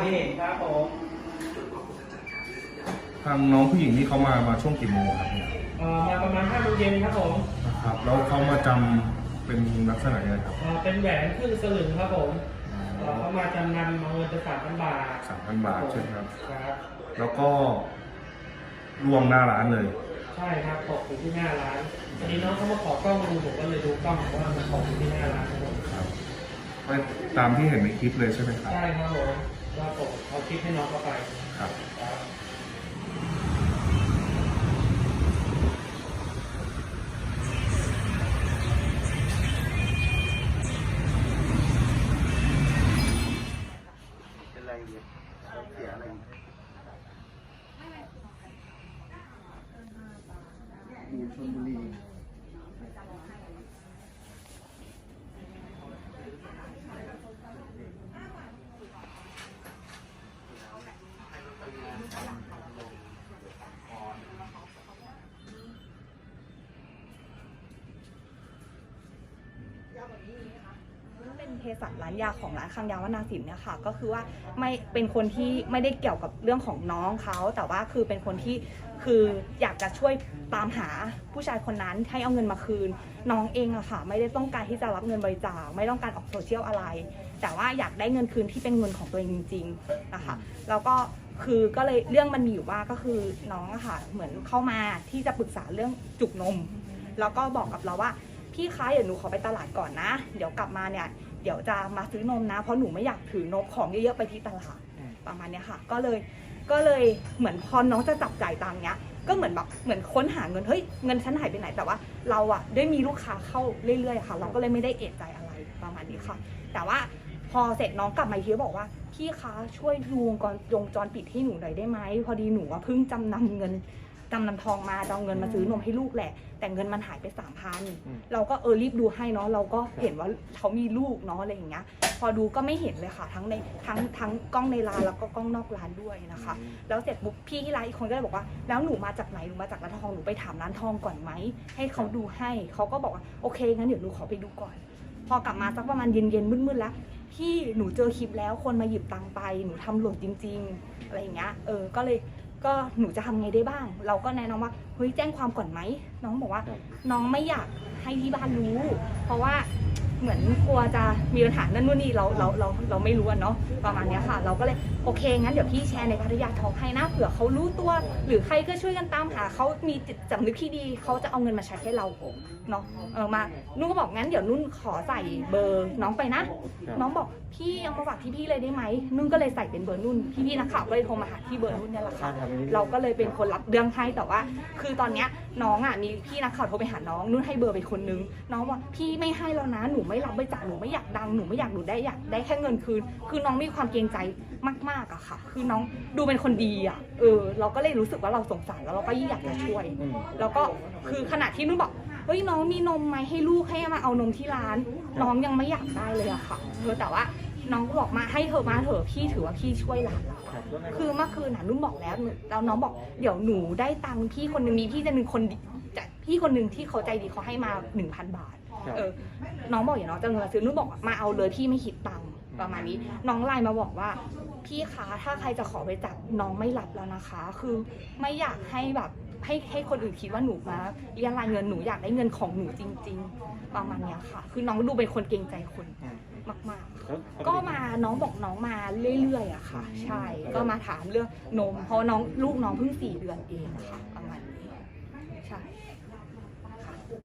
ขอบคุณมากพี่ครับผมทางน้องผู้หญิงนี่เขามามาช่วงกี่โมงครับเนี่ยเอ่อมาประมาณห้าโมงเย็นครับผมนะครับแล้วเขามาจำเป็นลักษณะยังไงครับเอ่อเป็นแหวนครึ่งสลึงครับผมเอ่อเขามาจำนำเอาเงินไปสามพันบาทสามพันบาทใช่ไหมครับ ครับ แล้วก็รวมหน้าร้านเลย ใช่ครับตกอยู่ที่หน้าร้านทีนี้น้องเขามาขอกล้องดูผมก็เลยดูกล้องว่ามันตกอยู่ที่หน้าร้านครับผมครับก็ตามที่เห็นในคลิปเลยใช่ไหมครับ ใช่ครับผม ก็ตกเอาคลิปให้น้องเข้าไปครับครับเป็นไรเนี่ยเสียอะไรอยู่ชลบุรี เภสัชร้านยาของร้านคังยาวนาสินเนี่ยค่ะ ก็คือว่าไม่เป็นคนที่ไม่ได้เกี่ยวกับเรื่องของน้องเขาแต่ว่าคือเป็นคนที่คืออยากจะช่วยตามหาผู้ชายคนนั้นให้เอาเงินมาคืน น้องเองอะค่ะ ไม่ได้ต้องการที่จะรับเงินบริจาคไม่ต้องการออกโซเชียลอะไร แต่ว่าอยากได้เงินคืนที่เป็นเงินของตัวเองจริงๆนะคะแล้วก็คือก็เลยเรื่องมันมีอยู่ว่าก็คือน้องอะค่ะ เหมือนเข้ามาที่จะปรึกษาเรื่องจุกนม แล้วก็บอกกับเราว่าพี่คะเดี๋ยวหนูขอไปตลาดก่อนนะ เดี๋ยวกลับมาเนี่ย เดี๋ยวจะมาซื้อนมนะ เพราะหนูไม่อยากถือนมของเยอะๆไปที่ตลาดประมาณเนี้ยค่ะ ก็เลยก็เลยเหมือนพอน้องจะจับจ่ายตังค์เนี้ย ก็เหมือนแบบเหมือนค้นหาเงินเฮ้ยเงินฉันหายไปไหนแต่ว่า เราอะได้มีลูกค้าเข้าเรื่อยๆค่ะ เราก็เลยไม่ได้เอะใจอะไรประมาณนี้ค่ะ แต่ว่าพอเสร็จน้องกลับมาอีกทีก็บอกว่าพี่คะช่วยดูวงจรวงจรปิดให้หนูหน่อยได้ไหมพอดีหนูว่าเพิ่งจำนำเงิน จำนำทองมาจะเอาเงินมาซื้อนมให้ลูกแหละ แต่เงินมันหายไปสามพันเราก็เออรีบดูให้เนาะเราก็เห็นว่าเขามีลูกเนาะอะไรอย่างเงี้ย พอดูก็ไม่เห็นเลยค่ะ ทั้งในทั้งทั้งกล้องในร้านแล้วก็กล้องนอกร้านด้วยนะคะ แล้วเสร็จปุ๊บพี่ที่ร้านอีกคนก็เลยบอกว่าแล้วหนูมาจากไหนหนูมาจากร้านทองหนูไปถามร้านทองก่อนไหมให้เขาดูให้เขาก็บอกว่าโอเคงั้นเดี๋ยวหนูขอไปดูก่อน พอกลับมาสักประมาณเย็นๆมืดๆแล้วพี่หนูเจอคลิปแล้วคนมาหยิบตังค์ไปหนูทำหล่นจริง ๆ อะไรอย่างเงี้ยเออก็เลย ก็หนูจะทำไงได้บ้าง เราก็แนะนำว่าเฮ้ยแจ้งความก่อนไหมน้องบอกว่า น้องไม่อยากให้ที่บ้านรู้ เพราะว่าเหมือนกลัวจะมีปัญหานั่นนู่นนี่เราเราเราเราไม่รู้อะเนาะประมาณเนี้ยค่ะ เราก็เลยโอเค งั้นเดี๋ยวพี่แชร์ในพัทยาทองให้นะเผื่อเขารู้ตัว หรือใครก็ช่วยกันตามหาเขามีจิตสำนึกที่ดีเขาจะเอาเงินมาใช้ให้เราเนาะเออมานุ่นก็บอกงั้นเดี๋ยวนุ่นขอใส่เบอร์น้องไปนะ น้องบอกพี่เอามาฝากที่พี่เลยได้ไหมนุ่นก็เลยใส่เป็นเบอร์นุ่นพี่พี่นักข่าวก็เลยโทรมาหาที่เบอร์นุ่นเนี่ยแหละค่ะเราก็เลยเป็นคนรับเรื่องให้แต่ว่า คือตอนเนี้ยน้องอะมีพี่นักข่าวโทรไปหาน้องนุ่นให้เบอร์ไปคนนึงน้องว่าพี่ไม่ให้แล้วนะหนูไม่รับบริจาคหนูไม่อยากดังหนูไม่อยากหนูได้อยากได้แค่เงินคืนคือน้องมีความเกรงใจ มากๆอะค่ะ คือน้องดูเป็นคนดีอะเออ เราก็เลยรู้สึกว่าเราสงสารแล้วเราก็ยิ่งอยากจะช่วย แล้วก็คือขณะที่นุ่นบอกเฮ้ยน้องมีนมไหมให้ลูกให้มาเอานมที่ร้าน น้องยังไม่อยากได้เลยอะค่ะเออแต่ว่าน้องก็บอกมาให้เธอะมาเถอะพี่ถือว่าพี่ช่วยหลานเราคือเมื่อคืนน่ะนุ่นบอกแล้วหนูแล้วน้องบอกเดี๋ยวหนูได้ตังค์พี่คนหนึ่งมีพี่จะหนึ่งคนดีจะพี่คนหนึ่งที่เขาใจดีเขาให้มาหนึ่งพันบาท เออ น้องบอกอย่างน้องจะเอาเงินมาซื้อนุ่นบอกมาเอาเลยพี่ไม่คิดตังค์ ประมาณนี้ น้องไลน์มาบอกว่า พี่คะถ้าใครจะขอไปจับน้องไม่รับแล้วนะคะ คือไม่อยากให้แบบให้ให้คนอื่นคิดว่าหนูมาเรียนรายเงินหนูอยากได้เงินของหนูจริง ๆ ประมาณเนี้ยค่ะ คือน้องดูเป็นคนเกรงใจคนมากๆ ก็มาน้องบอกน้องมาเรื่อยๆอะค่ะ ใช่ก็มาถามเรื่องนมเพราะน้องลูกน้องเพิ่งสี่เดือนเองอะค่ะ